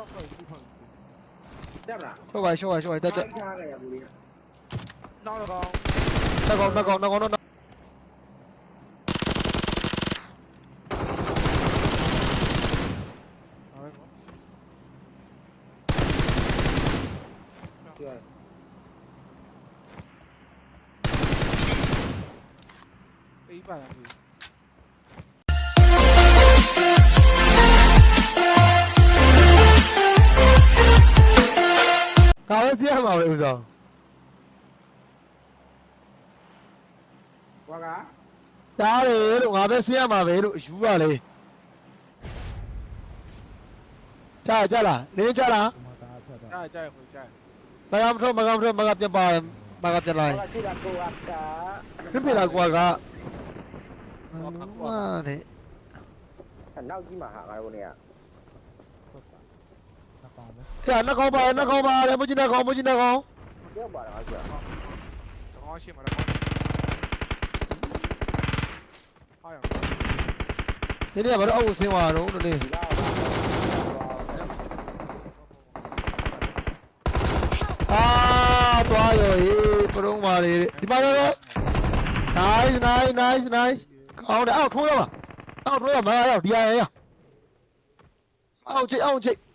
ဆောက်ခွင့်ပြုခွင့်တက်မလားရှော့ပါရှော့ပါရှော့ပါတက်တက်ထား ပဲစီးရမှာပဲဥစားကွာကကြားတယ်လို့ငါပဲစီးရမှာပဲလို့ယူရလေကြားကြားလားနင်းကြားလားကြားကြားခွေကြားမကမထွက်မကမထွက်မကပြပါမကပြလိုက်ကွာရှိတာကိုကကပြပြလာကွာကဝါတဲ့နောက်ကြီးမှာဟာငါတို့နေရကြာ နှကောင်းပါနှကောင်းပါလေမကြီးနှကောင်းမကြီးနှကောင်းပြောပါတော့ကွာတော့ရှိမှာတော့ဟာရဒီနေ့ကဘာလို့အောက်ကိုဆင်းသွားတော့လို့လေဒီလားအာသွားရောဟေးပရုံးပါလေဒီမှာတော့ nice nice nice nice ကောင်းတယ်အောက်ထိုးရပါအောက်ထိုးရမရရောက်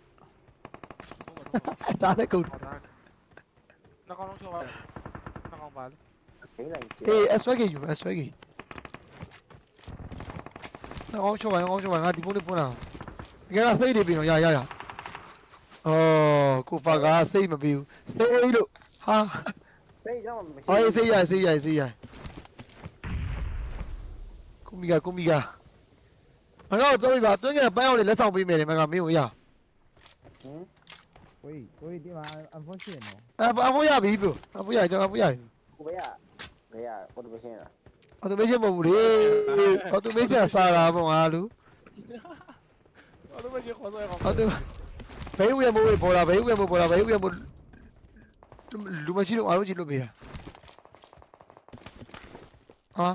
ဒီရရအောက်ချိတ်အောက်ချိတ်ဒါလည်းကုန်ဟောတာနောက်ကောင်းလုံးချောပါနောက်ကောင်းပါလေဒိန်းလိုက်ချေအေးအဆွဲကြီးယူအဆွဲကြီးနှကောင်းချောပါနှကောင်းချောပါငါဒီပုံးလေးပွန်းလာဒီကစိတ်တွေပြီးတော့ရရရအော်ကိုပါကစိတ်မပြီးဘူးစိတ်လို့ဟာစိတ်ကြောင့်မရှိအော်စိတ်ရစိတ်ရစိတ်ရကုမီကကုမီကမကတော့ပြောပြပါတွင်းကပန်းအောင်လေးလက်ဆောင်ပေးမယ်လေမကမင်းကိုရ ကိုကြီးကိုကြီးဒီမှာ unfortunate နော်အပအဖို့ရပြီဘို့အဖို့ရကျွန်တော်အဖို့ရပြီ ကိုဘေးကဘေးက automation လား automation မဟုတ်ဘူးလေ automation ကစားတာမဟုတ်လားလူ Automation ခေါ်ဆိုရအောင် auto ဘယ်ဦးရမို့ပေါ်လာဘယ်ဦးရမို့ပေါ်လာဘယ်ဦးရမို့လူမရှိတော့အားလုံးကြည့်လို့ပေးတာဟာ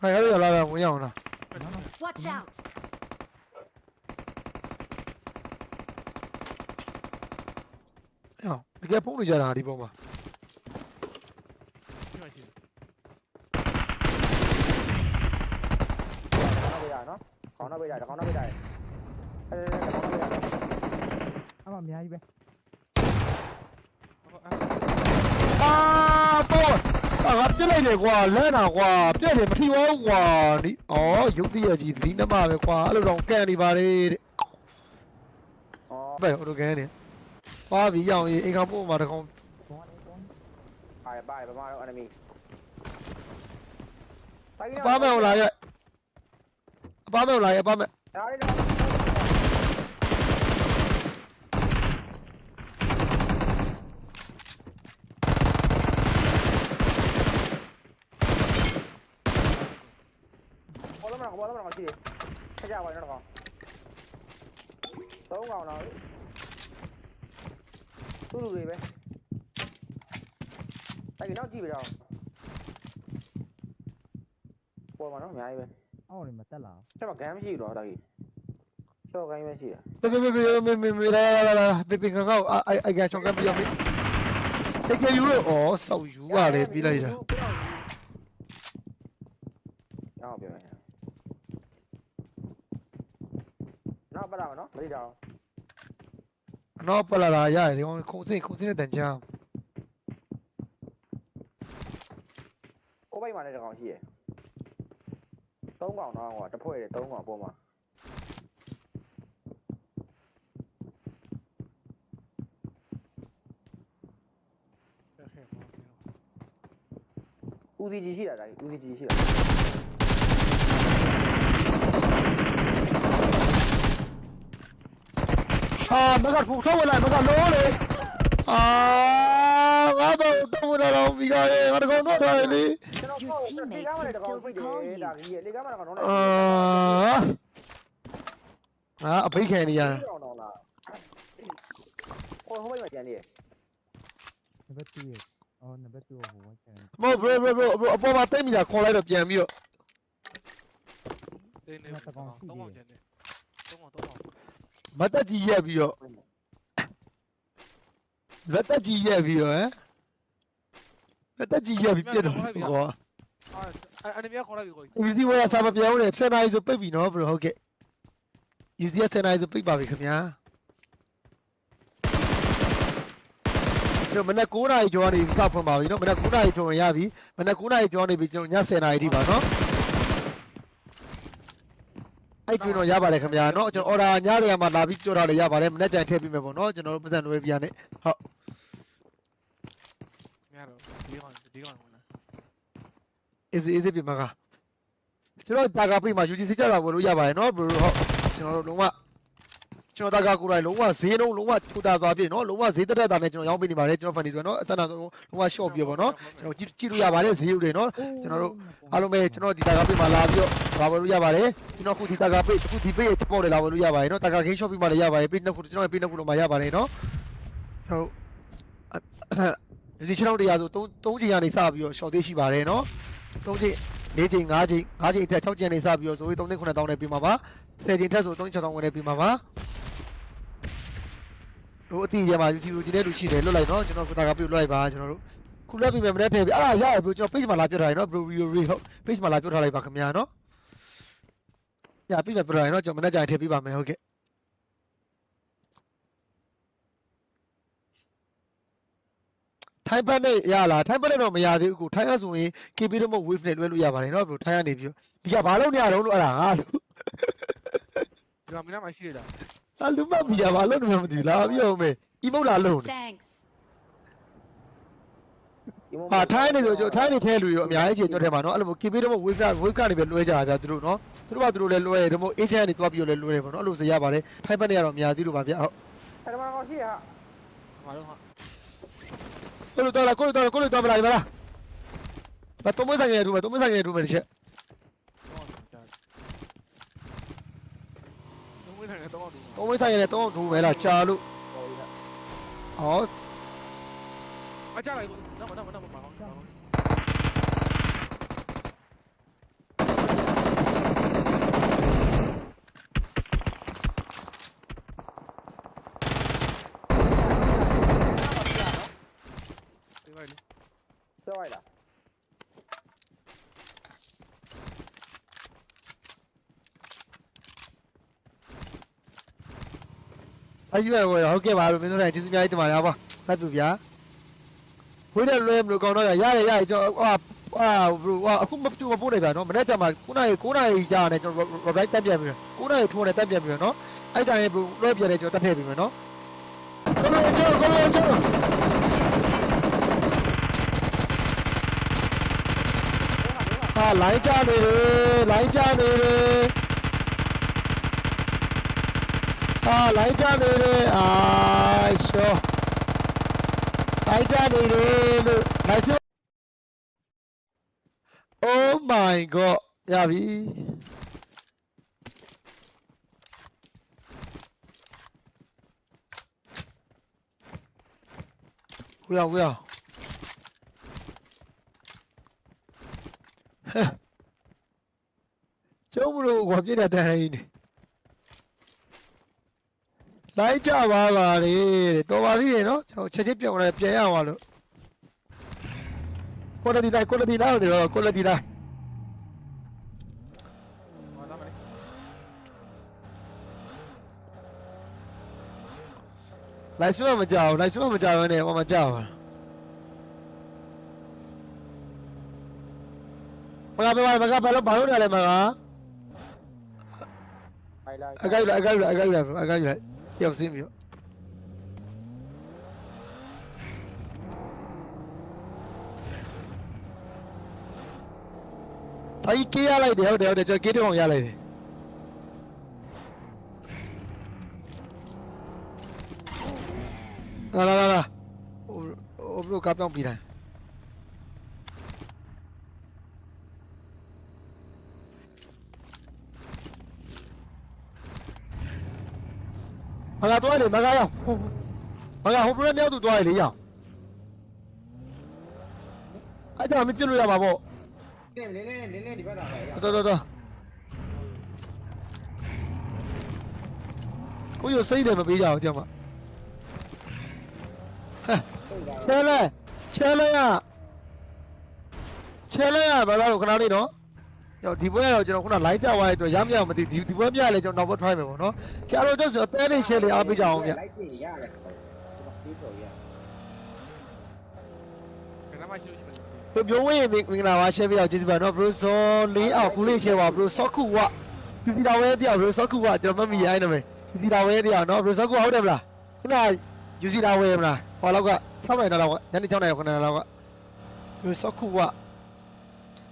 ခိုင်ရရလာတာဝင်ရအောင်လား Watch out! တကယ်ဖုံးနေကြတာဒီပုံမှာဒီမှာရှိတယ်ခေါင်းနောက်ပေးတာနော်ခေါင်းနောက်ပေးတာခေါင်းနောက်ပေးတာအဲခေါင်းနောက်ပေးတာအမအများကြီးပဲဟောအဲ့အာပေါ်အာငါပြစ်လိုက်တယ်ကွာလဲတာကွာပြက်တယ်မထီဝဘူးကွာဒီဩရုပ်တရက်ကြီးဒီနမပဲကွာအဲ့လိုတော့ကန်နေပါလေတဲ့ဩဘယ်ဟိုလိုကန်နေ သွားပြီရောင်ရေးအိမ်ကပို့မှာတကောင် Alright, bye, Bomaro enemy. အပားမဲ့ဟိုလာရဲ့အပားမဲ့ဟိုလာရဲ့အပားမဲ့ Alright, no. ဘောလုံးမကောဘောလုံးမကောရှိတယ်ခကြပါနဲ့တော့ကောသုံးကောင်တော့ သူ့လူတွေပဲအဲ့ဒီနောက်ကြည့်ပြတော့ပေါ်မှာတော့အများကြီးပဲအောက်နေမတက်လာဘူးဆက်မကမ်းမရှိတော့တော်ကြီးချော့ကမ်းပဲရှိတာပေးပေးပေးပေးပေးပေးလာလာလာပေးပေးကောက်အိုင်အိုင်ကချော့ကမ်းပြရမယ်တကယ်ယူလို့ဩဆောက်ယူရလေပြီးလိုက်တာနောက်ပြောမယ်နောက်ပတ်လာမနော်မသိတော့ အနောက်ပတ်လာတာရတယ်ဒီကောင်ခုံစင်းခုံစင်းတဲ့တန်ချမ်း။အိုးဘိုက်မှာလည်းတစ်ကောင်ရှိရယ်။သုံးကောင်တော့ကွာတစ်ဖွဲ့တယ်သုံးကောင်ပုံမှာ။ဦးစီကြီးရှိတာဒါကြီးဦးစီကြီးရှိတာ အာမကထုတ်ထုတ်ဝင်လိုက်မကလုံးလေအာငါဘောတော့ဝင်လာတော့ပြီးကားရေငါတကောင်တော့ထားလေကျွန်တော်ပို့လေကားမနဲ့တကောင်ပြီးတယ်ဒါကြီးလေကားမနဲ့ကတော့အာငါအဖိတ်ခံနေရတာဟိုဟိုဘက်မှာကျန်နေရနံပါတ်2ရအော်နံပါတ်2ဟိုဘက်ကျန်မဟုတ်ဘရိုဘရိုဘရိုအပေါ်မှာတိတ်မိတာခေါ်လိုက်တော့ပြန်ပြီးတော့တင်းနေတော့တော့ကျန်နေတော့တော့ မတ်တက်ကြီးရက်ပြီးတော့မတ်တက်ကြီးရက်ပြီးတော့ဟမ်မတ်တက်ကြီးရက်ပြီးပြတ်တော့ကွာအာအန်မီခေါ်လိုက်ပြီကို UC ဝယ်စာမပြောင်းနဲ့10နိုင်ဆိုပိတ်ပြီနော် bro ဟုတ်ကဲ့ UC က10နိုင်ဆိုပိတ်ပါပြီခင်ဗျာကျွန်တော်မနေ့9နာရီကျော်နေစဖွင့်ပါပြီနော်မနေ့9နာရီကျော်ရပြီမနေ့9နာရီကျော်နေပြီကျွန်တော်ည10နာရီထိပါနော် အဲ့တွင်တော့ရပါတယ်ခင်ဗျာနော်ကျွန်တော် order ညနေမှာလာပြီးကြော်တာလည်းရပါတယ်မနေ့ကျရင်ထည့်ပေးမယ်ပေါ့နော်ကျွန်တော်တို့ပတ်စံလွှဲပြရနဲ့မရတော့ဒီကောင်ဒီကောင်ဝင်လာ easy easy ပြမှာကကျွန်တော်တာကပိတ်မှာ UG စစ်ကြတာဝင်လို့ရပါတယ်နော် bro ဟုတ်ကျွန်တော်တို့လုံးဝ ကျွန်တော်တာကကိုယ်တိုင်လုံးဝဈေးလုံးလုံးဝချူတာသွားပြီနော်လုံးဝဈေးတက်တက်တာနဲ့ကျွန်တော်ရောင်းပေးနေပါတယ်ကျွန်တော်ဖန်နေဆိုတော့နော်အတန်းတာဆုံးလုံးဝ short ပြပေါ့နော်ကျွန်တော်ကြည့်ကြည့်လို့ရပါတယ်ဈေးဥတွေနော်ကျွန်တော်တို့အားလုံးပဲကျွန်တော်ဒီတာကပိတ်မှာလာပြီးတော့လာဝယ်လို့ရပါတယ်ကျွန်တော်ခုဒီတာကပိတ်အခုဒီပိတ်ရဲ့ချက်ပေါက်တွေလာဝယ်လို့ရပါတယ်နော်တာက game shopping မှာလည်းရပါတယ်ပိတ်နှစ်ခုကျွန်တော်ပိတ်နှစ်ခုလုံးမှာရပါတယ်နော်ကျွန်တော်ဒီကျွန်တော်တရားဆို3 3ချိန်ကနေစပြီးတော့ short သေးရှိပါတယ်နော်3ချိန်4ချိန်5ချိန်5ချိန်အထက်6ချိန်နေစပြီးတော့ဆိုပြီး3သိန်း9000နဲ့ပြီးမှာပါ10ချိန်ထက်ဆို3 6000ဝင်နေပြီးမှာပါ တို့အတီးရမှာ UC ကိုဒီနေ့လူရှိတယ်လွတ်လိုက်နော်ကျွန်တော်တာကပိတ်လွတ်လိုက်ပါကျွန်တော်တို့ခုလွတ်ပြီးမယ်မနေ့ဖယ်ပြီးအားရရဘို့ကျွန်တော် page မှာလာပြထားတယ်နော် bro video re ဟုတ် page မှာလာပြထားလိုက်ပါခင်ဗျာနော်ညာပြပြပြထားတယ်နော်ကျွန်တော်မနေ့ကျရင်ထည့်ပေးပါမယ်ဟုတ်ကဲ့ထိုင်းပတ်နဲ့ရလားထိုင်းပတ်နဲ့တော့မရသေးဘူးကိုထိုင်းကဆိုရင် KB တော့မဟုတ် wave နဲ့လွှဲလို့ရပါတယ်နော် bro ထိုင်းကနေပြီးဒီကဘာလို့နေရတော့လို့အဲ့ဒါငါလို့ဒီကောင်မင်းမရှိရတာ အလူမမီရဘာလို့နေမှမသိဘူးလာပြီးအောင်မေ emote လာလုံးနေ Thanks. ဟာထိုင်းနေဆိုကျွန်တော်ထိုင်းနေထဲလူရောအများကြီးကျွန်တော်ထဲမှာနော်အဲ့လို KB တော့မဟုတ် wave က wave ကနေပဲလွှဲကြတာဗျာသူတို့နော်သူတို့ကသူတို့လည်းလွှဲတယ်ဒါမှမဟုတ် agent ကနေတွားပြီးတော့လည်းလွှဲတယ်ပေါ့နော်အဲ့လိုဆိုရပါတယ်ထိုင်းပတ်နဲ့ကတော့အများကြီးလို့ပါဗျာဟုတ်အဲ့ဒါမှတော့ရှိရဟာငါတို့ဟာကိုလိုတော်လာကိုလိုတော်လာကိုလိုတော်မလာပါလားဘာတုံးမဆိုင်ရတူမတုံးမဆိုင်ရတူမတစ်ချက် တော့ကြာ တော့ဝင်နေတော့တော့တုံးမဆိုင်ရနဲ့တုံးထူမဲလားကြာလို့ဟောဒီကဟောမကြလိုက်ဘူးတော့တော့တော့ပါအောင် ဒီပါလေ ပြောလိုက်တာ အယူရဝဟုတ်ကဲ့ပါလို့မင်းတို့လည်းကျေးဇူးအများကြီးတင်ပါတယ်ပါလက်သူဗျာဝေးတယ်လွဲမလို့ကောင်းတော့ရရရကျွန်တော်ဟာဟာဘရိုဟာအခုမတူမပို့နေဗျာနော်မနေ့ကမှ9နာရီ9နာရီကြာနေကျွန်တော် right တက်ပြန်ပြီ9နာရီထိုးနေတက်ပြန်ပြီနော်အဲ့တိုင်းဘရိုလွဲပြန်နေကျွန်တော်တက်ထည့်ပြီမယ်နော်ကိုလိုချေကိုလိုချေဟာလိုင်းချနေတယ်လိုင်းချနေတယ် ဟာလိုင်းချနေတယ်အာရှောလိုင်းချနေတယ်လို့လိုင်းချ Oh my god ရပြီဝေးအောင်ဝေးအောင်ဟဲ့ကျုံးမလို့ကွာပြည့်တဲ့တန်းရင်းနေ လိုက်ကြပါပါလေတော်ပါသေးတယ်နော်ကျွန်တော်ချက်ချင်းပြောင်းလာပြန်ရအောင်လို့ quality တိုင်း quality တိုင်းတော့ quality တိုင်းငါတော့မလေးလိုက်စွမ်းမကြောက်လိုက်စွမ်းမကြောက်ရနဲ့ဟောမကြောက်မကပဲမကပဲလို့ဘာလို့လဲမကဟိုင်လိုက်အကိုက်လိုက်အကိုက်လိုက်အကိုက်လိုက်အကိုက်လိုက် ပြောက်စင်းပြီတိုင်းကေးရလိုက်တယ်ဟုတ်တယ်ဟုတ်တယ်ကျွန်တော်ကေးတောင်ရလိုက်တယ်လာလာလာလာဟိုဟိုဘလို့ကပြောင်းပြီးတိုင်း လေမကရောက်မကဟိုဘလို့မြောက်သူသွားရလေရောက်အဲ့ဒါမပြစ်လို့ရမှာပေါ့နင်းနင်းနင်းနင်းဒီဘက်လာပဲတော်တော်တော်ကိုကြီးစိတ်တယ်မပေးကြအောင်ကြောက်မှာချဲလဲချဲလဲရချဲလဲရဘာလို့ခဏလေးနော် ယောဒီပွဲကတော့ကျွန်တော်ခုန live ကြသွားတဲ့အတွက်ရမရမသိဒီဒီပွဲပြရလဲကျွန်တော်နောက်ဘက် try မယ်ပေါ့နော်ကြတော့ကျဆိုအသေးလေးရှယ်လေးအားပေးကြအောင်ဗျ လိုက်ကြည့်ရတယ်ဒီမှာပြီးတော့ရခဏမှရှိလို့ရှိမယ်ဘယ်မျိုးဝင်မင်္ဂလာပါရှယ်ပြအောင်ကျေးဇူးပါနော် bro စောလေးအောင်ဖူးလေးချဲပါ bro စောခုဝဒီဒီတော်ဝဲတရား bro စောခုဝကျွန်တော်မမီရိုင်းနေမယ်ဒီဒီတော်ဝဲတရားနော် bro စောခုဟုတ်တယ်မလားခုနယူစီတော်ဝဲမလားဟောလောက်က6နိုင်တော့လောက်ကညနေ6နိုင်9နိုင်လောက်က bro စောခုဝ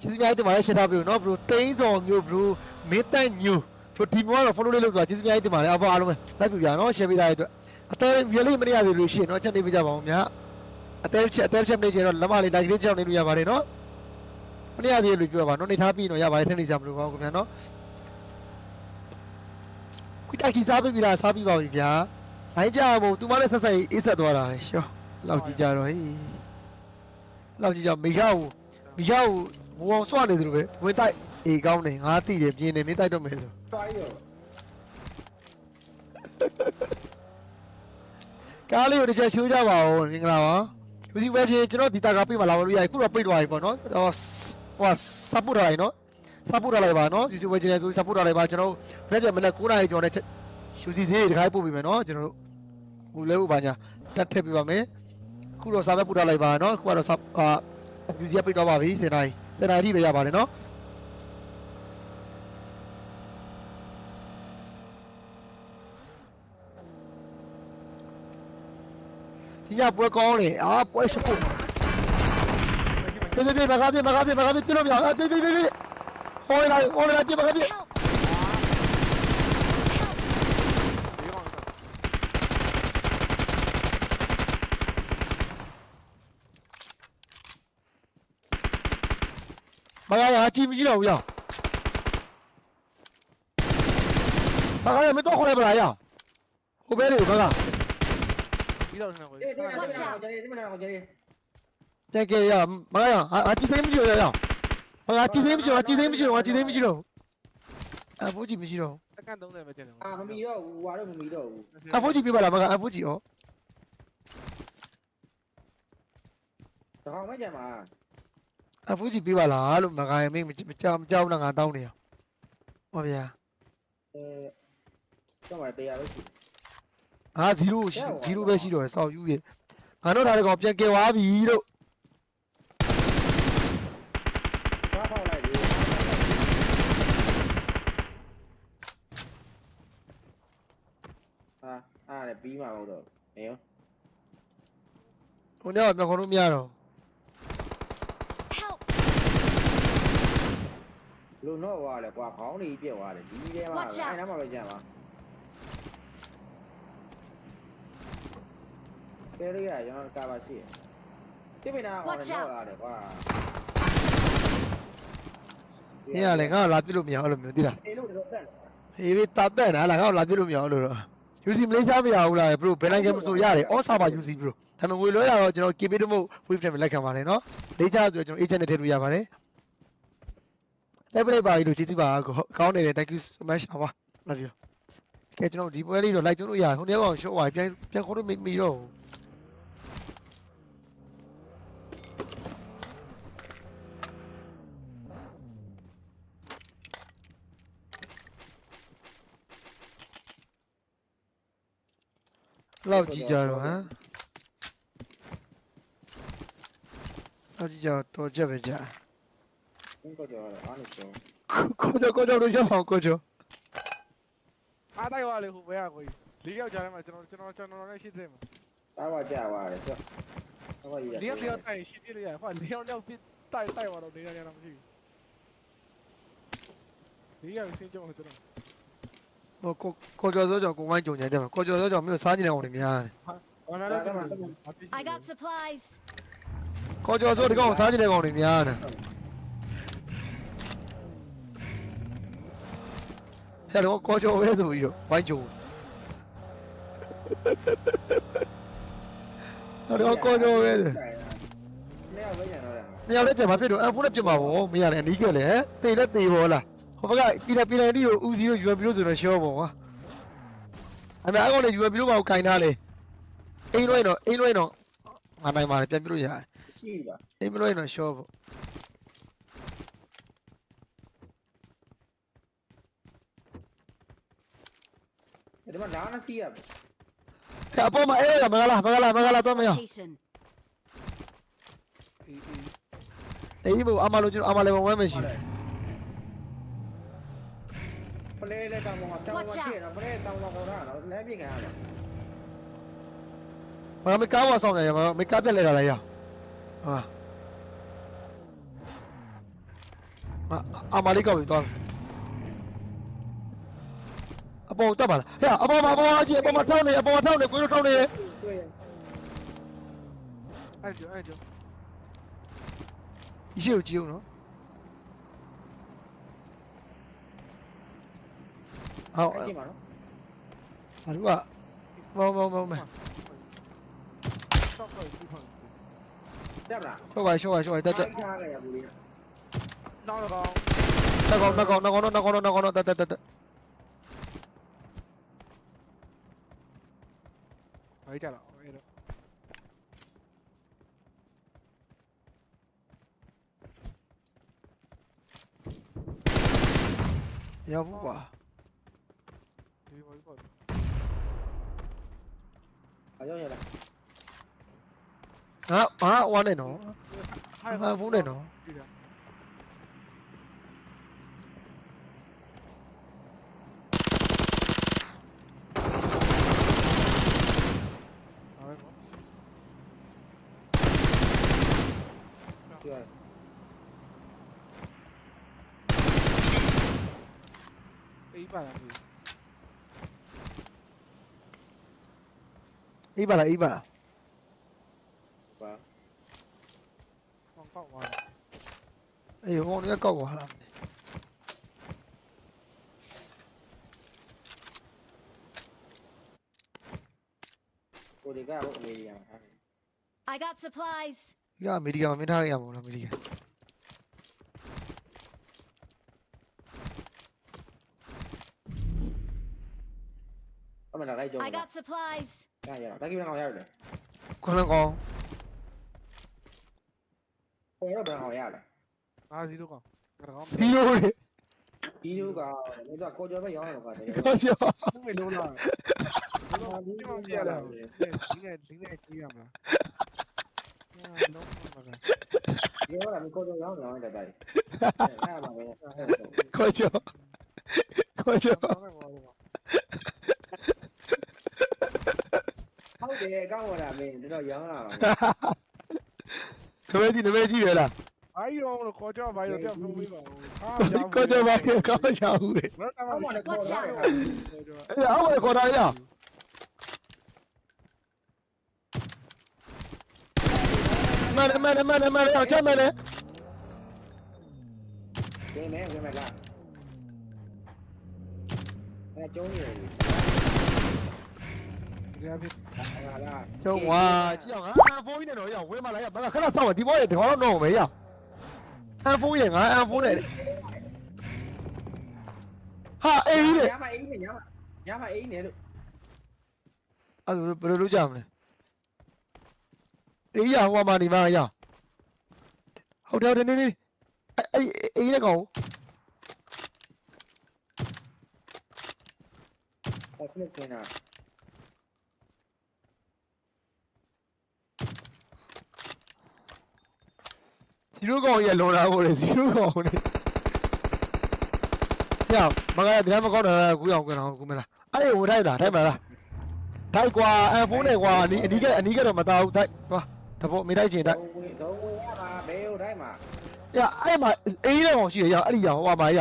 ကျေးဇူးများတင်ပါတယ်ရှင်းထားပြီနော်ဘရိုတိန်းစော်မျိုးဘရိုမင်းတန်ညူဘရိုဒီမောကတော့ follow လေးလုပ်သွားကျေးဇူးများတင်ပါတယ်အဖေအားလုံးပဲလိုက်ပြပြနော် share ပေးထားတဲ့အတွက်အသေး really မရသေးလို့ရှိရင်တော့ချက်နေပြကြပါဦးများအသေးချက်အသေးချက်နေချင်တော့လက်မလေး like လေးကြောက်နေလို့ရပါတယ်နော်မရသေးလို့ပြောပါနော်နေထားပြီးတော့ရပါတယ်ထင်နေစရာမလိုပါဘူးခင်ဗျာနော်ခုတိုက်ကီစားပြီးပြီလားစားပြီးပါပြီဗျာနိုင်ကြမို့သူမလည်းဆက်ဆက်အေးဆက်သွားတာလေရှောလောက်ကြည့်ကြတော့ဟေးလောက်ကြည့်ကြမိကောက်မိကောက်ဘူအောင်စွနေတယ်လို့ပဲဝင်တိုက်အေးကောင်းတယ်ငါသိတယ်ပြင်းတယ်မင်းတိုက်တော့မယ်ဆိုသွားရောကားလေးကိုတစ်ချက်ရှိုးကြပါဦးမင်္ဂလာပါယူစီဝဲချင်းကျွန်တော်ဒီတာကပြေးမလာလို့ရခုတော့ပိတ်သွားပြီပေါ့နော်ဟိုဟိုစပူထားလိုက်နော်စပူထားလိုက်ပါနော်ယူစီဝဲချင်းလည်းဆိုစပူထားလိုက်ပါကျွန်တော်လက်ပြမလက်9နာရီကျော်နဲ့ယူစီသေးတခါပို့ပြီးမယ်နော်ကျွန်တော်တို့ဟိုလဲဟိုပါညာတက်ထည့်ပြပါမယ်ခုတော့စာပဲပူထားလိုက်ပါနော်ခုကတော့စအာယူစီကပိတ်သွားပါပြီစနေတိုင်း စနေတိုင်းပဲရပါတယ်နော်ဒီညပွဲကောင်းတယ်အာပွဲရှိဖို့ပြေးပြေးပြေးမကားပြေးမကားပြေးမကားပြေးပြလို့မရအာပြေးပြေးပြေးပြေးဟိုလာဟိုလာပြေးမကားပြေး မကားရအကြည့်မရှိတော့ဘူးရမကားရမတော့ခေါ်လိုက်ပါလားရဟိုဘဲလေးကိုမကားပြီးတော့နေကိုအေးဒီမှာဒီမှာဒီမှာဒီမှာပြန်ကြရမကားရအကြည့်သိမ်းမရှိတော့ရမကားကြည့်သိမ်းမရှိတော့ကြည့်သိမ်းမရှိတော့ကြည့်သိမ်းမရှိတော့အဖိုးကြည့်မရှိတော့တကန်30ပဲတင်တယ်အာမမီတော့ဘူးဟွာတော့မမီတော့ဘူးအဖိုးကြည့်ပြပါလားမကားအဖိုးကြည့်ဩတကောင်မကြမ်းပါ အဖိုးကြည့်ပြပါလားလို့မကားရမင်းမကြောက်မကြောက်လားငါတောင်းနေရဟောဗျာအဲတော့မတရားလို့ရှိအာ0ရှိ0ပဲရှိတော့စောက်ယူရငါတို့ဒါလည်းကောင်ပြန်ကယ်သွားပြီလို့သွားဖောက်လိုက်ပြီအာအားလည်းပြီးမှာမဟုတ်တော့နေရောဟိုနေ့ကပြန်ခေါ်လို့မရတော့ လူတော့ဟွာလေကွာခေါင်းနေပြက်သွားတယ်ဒီထဲမှာ Watch out အဲ့နားမှာပဲကြမ်းပါကဲရရကျွန်တော်ကာပါရှိတယ်တိပိနာဟော Watch တော့ out လာတယ်ကွာ။နေ့ကလည်းငါ့ကိုလာပြစ်လို့မရဘူးလို့မျိုးသိလားအေးလို့တော့တက်။ဟေးလေးတာတက်တာလားငါ့ကိုလာပြစ်လို့မရဘူးလို့တော့။ UC မလေးရှားမရဘူးလားဘရိုဘယ်နိုင်ငံမဆိုရတယ်။ all server UC ဘရို။ဒါပေမဲ့ငွေလွှဲတာတော့ကျွန်တော် KB တမို့ wave နဲ့လက်ခံပါတယ်နော်။လေးချဆိုကျွန်တော် agent နဲ့ထည့်လို့ရပါတယ်။ level ပါလို့ကျေးဇူးပါကောင်းတယ် thank you so much ပါ love you ။ကဲကျွန်တော်ဒီပွဲလေးတော့ like ကျလို့ရဟိုနေ့ကောင် show ပါပြန်ပြန်ခေါ်လို့မမီတော့ဘူးလောက်ကြည့်ကြတော့ဟမ်လောက်ကြည့်ကြတော့တော်ကြက်ပဲကြာ ဘင်းကောကြောအားနေရှောကိုကြောကိုကြောတို့ရအောင်ကိုကြောအားတိုက်သွားလေဟိုဘဲကကိုလေးယောက်ကြားထဲမှာကျွန်တော်ကျွန်တော်ကျွန်တော်လည်းရှိသေးမှာတာဝါကြွားတယ်ဆိုတော့ရလေးယောက်တယောက်တိုက်ရှိပြလို့ရဟိုလေးယောက်တယောက်ပြတိုက်တိုက်သွားတော့လေးယောက်ရတော့မရှိဘူးလေးယောက်စင်းကြုံလို့ကျွန်တော်ဟိုကိုကိုကြောဆိုကြောကိုဝိုင်းကြုံကြတယ်ကိုကြောဆိုကြောမြို့စားကြည့်နေအောင်နေများတယ်ဘာမှလည်းကျွန်တော် I got supplies. ကိုကြောဆိုဒီကောင်စားကြည့်နေကောင်နေများတယ် ဟဲ့လို့ကိုကြောပဲဆိုပြီးတော့ဝိုင်းကြုံအဲ့တော့ကိုကြောပဲနေရာပဲကြံတော့တယ်နေရာလဲကြံမှာဖြစ်တော့အဖုန်းနဲ့ပြစ်မှာဗောမရလည်းအနီးကလည်းတိတ်လည်းတေးဗောလားဟိုဘက်ကပြည်နယ်ပြည်နယ်ဒီကိုဦးစီးတို့ UMP တို့ဆိုတော့ရှော့ဗောကွာအမေအကောင်နဲ့ UAP လို့ပါကိုကင်ထားလေအိမ်လွှဲတော့အိမ်လွှဲတော့ငါနိုင်ပါတယ်ပြန်ပြလို့ရတယ်ရှိပါအိမ်မလွှဲတော့ short ပေါ့ ဒီမှာလာနေစီးရဟဲ့အပေါ်မှာအဲ့ရမကလားမကလားမကလားတော့မရ Location. အေးအေးအေးမို့အမလို့ကျွန်တော်အမလည်းဝမ်းမရှိပလဲလဲတောင်းမှာတောင်းမှာရှိရတော့ပလဲတောင်းမှာခေါ်တာတော့လဲပြင်ခံရတော့မမကားဝဆောင်နေရမမကားပြက်လဲတာလည်းရဟာမအမလေးကောက်ပြီးတော့ အပေါ်တက်ပါလားဟဲ့အပေါ်မှာအပေါ်မှာအချင်းအပေါ်မှာထောင်းနေအပေါ်မှာထောင်းနေကိုတို့ထောင်းနေတွေ့ရအဲ့ကျော်အဲ့ကျော်ဒီရှိကိုကြည့်အောင်နော်ဟောအချင်းပါနော်ဘာလို့ကမောမောမောမေဆောက်ခေါ်ပြီးဖောက်တက်လားရှော့ပါရှော့ပါရှော့ပါတက်တက်ထားကြရဘူးလေနောက်တော့တက်ကောင်တက်ကောင်တက်ကောင်တက်ကောင်တက်ကောင်တက်တက်တက် ဘာကြလားအဲ့တော့ရောက်ဘူးကွာဒီဘောပေါ့အကြောင်းရလားဟာဟာဝမ်းနေနော် ဟိုင် ဟာဖုန်းနေနော် ဒီလားအဲ့တော့ ပြောရ အေးပါလားဒီအေးပါလားအေးပါလားပါဟောင်းကောက်သွားတာ အေးဟိုကနေကောက်သွားလားကိုဒီကတော့အမေရိကန်မှာထားတယ် I got supplies. ဒီကအမေရိကန်မှာမင်းထားရမှာလားအမေရိကန် အမေလာလိုက်ကြောင်း I got supplies. ရရတာကိဘယ်ကောင်ရတယ်ခွန်းလန်းကောင်ကိုရဘယ်ကောင်ရလဲငါစီလို့ကောင်ကောင်ဘီလိုလေဒီလိုကလည်းတော့ကိုကျော်ပဲရောင်းရတော့ပါတယ်ကောကြောဘုမေလုံးလားဒီမှာကြည့်ရလားဒီနဲ့ဒီနဲ့ကြည့်ရမလားအာလုံးမကဒီတော့လည်းကိုကျော်ရောင်းရောင်းတဲ့တိုင်အဲ့ဒါပဲကောကြောကောကြောဆောင်းနေပါတော့ဟုတ်တယ်အကောင့်ဝတာမင်းတော့ရော င်းလာပါခမဲကြီးနမဲကြီးရလားအိုင်ရောလို့ခေါ်ကြပါရောပြန်ဖုန်းပေးပါဦးဟာကောကြောပါကောကြောဘူးလေဘာတမဟုတ်ပါလဲနဲ့ခေါ်ရတယ်အေးအောက်ခေါ်တာရမန်မန်မန်မန်အောင် ချက်မန်လေဒီမဲဝင်မလားအဲကျုံးနေတယ်ဒီအဖြစ်ဟာလားကျုံဝါကြည့်အောင်ငါအဖုန်းကြီးနဲ့တော့ရဝဲမလာရဘာခဏဆောက်ပါဒီဘောရဒီဘောတော့တော့မယ်ရအဖုန်းရငါအဖုန်းနဲ့ဟာအေးလေညမအေးနေညမညမအေးနေလို့ အဲ့ ဒါဘယ်လိုလုပ်ကြမလဲအေးရဟိုမှာနေမှာရဟုတ်တယ်နေနေအဲ့အေးနဲ့ကောင်ဟောခုကနေတာဇီရိုကောင်ကြီးလွန်လာဖို့လေဇီရိုကောင်လေညမကဒီမကောင်းတာကူအောင်ကွန်းအောင်ကူမလားအဲ့ဝထိုက်တာထိုက်မလားထိုက်ကွာအဖုန်းနဲ့ကွာအနီးအနီးကအနီးကတော့မတော်ဘူးထိုက်သွားတဘောမိထိုက်ချင်ထိုက်တော့ဝင်တော့ဝင်ရပါဘယ်ဟိုတိုင်းမှာရအဲ့မှာအေးတဲ့ကောင်ရှိရရအဲ့ဒီရဟိုမှာရ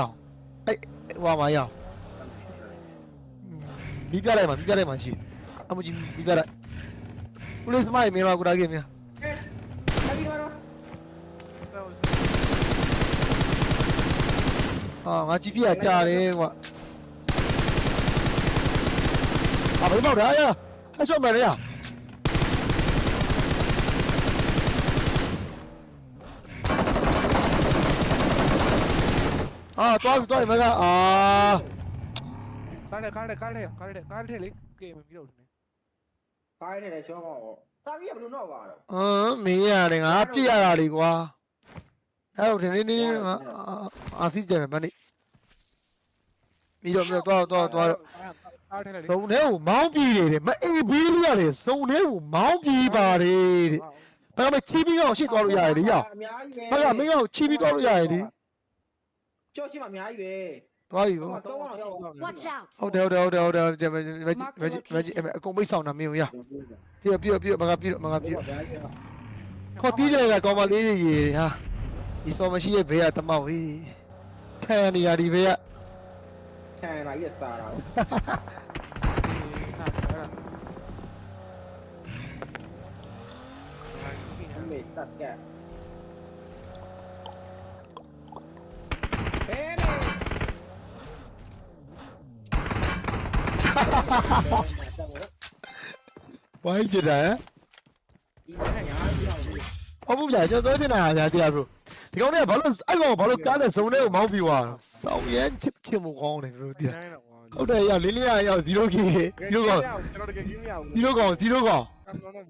အဲ့ဟိုမှာရမိပြလိုက်မှာမိပြလိုက်မှာရှိအမကြီးမိပြလိုက်ဦးလေးစမိုင်းမင်းလာကူတာကြီးမင်း အဲ့ဒီမှာတော့ ဟာငါကြည့်ပြကြာတယ်ကွာအဘယ်ပေါ့ဒါရဟဲ့ရှော့မယ်ရအာတွားပြီတွားပြီမကအာကားလေကားလေကားလေကားလေကားလေလေကေမပြီးတော့နေကားရတဲ့ရှောကောတာကြီးကဘယ်လိုတော့ပါတော့အမ်မင်းရတယ်ငါပြစ်ရတာလေကွာ အဲ့တော့ဒီနေ့နေ့ငါအာစီကြမယ်ဗန်းနေပြီးတော့ပြီးတော့တော့တော့တော့အားထဲလေစုံထဲကိုမောင်းပြေးတယ်တဲ့မအေးဘေးလေးရတယ်စုံထဲကိုမောင်းပြေးပါတယ်တဲ့ဘာမှချီးပြီးတော့ရှေ့သွားလို့ရတယ်လေရအများကြီးပဲဘာကမင်းကချီးပြီးသွားလို့ရတယ်လေကြောက်ရှိမှအများကြီးပဲသွားပြီဗောတော့တော့ရောက် Watch out! ဟုတ်တယ်ဟုတ်တယ်ဟုတ်တယ်ဟုတ်တယ်မကြီးမကြီးမကြီးမကြီးအကုန်ပိတ်ဆောင်တာမင်းရပြပြပြမကပြမကပြခေါ်တီးကြရကောင်မလေးတွေရေဟာ ဒီစောမရှိရဲ့ဘေးကတမောက်ဟေးခံနေရဒီဘေးကခံလာကြီးစားတာအမေတတ်ကဲဟဲ့ဝိုင်းကြတယ်ဒီမှာညာကြီးအောင်ဟုတ်ဘူးဗျာကျွန်တော်ပြောနေတာဗျာတရားဘရို ဒီကောင်တွေကဘာလို့အဲ့ကောင်ဘာလို့ကားနဲ့စုံတဲ့ကိုမောင်းပြီးသွားစောင်းရမ်းချစ်ခင်မကောင်းတယ်ဘရိုတရားဟုတ်တယ်ရလင်းလင်းရရောက်0 k 0ကောင်ကျွန်တော်တကယ်ကြီးမရဘူး0ကောင်0ကောင်ကံတော့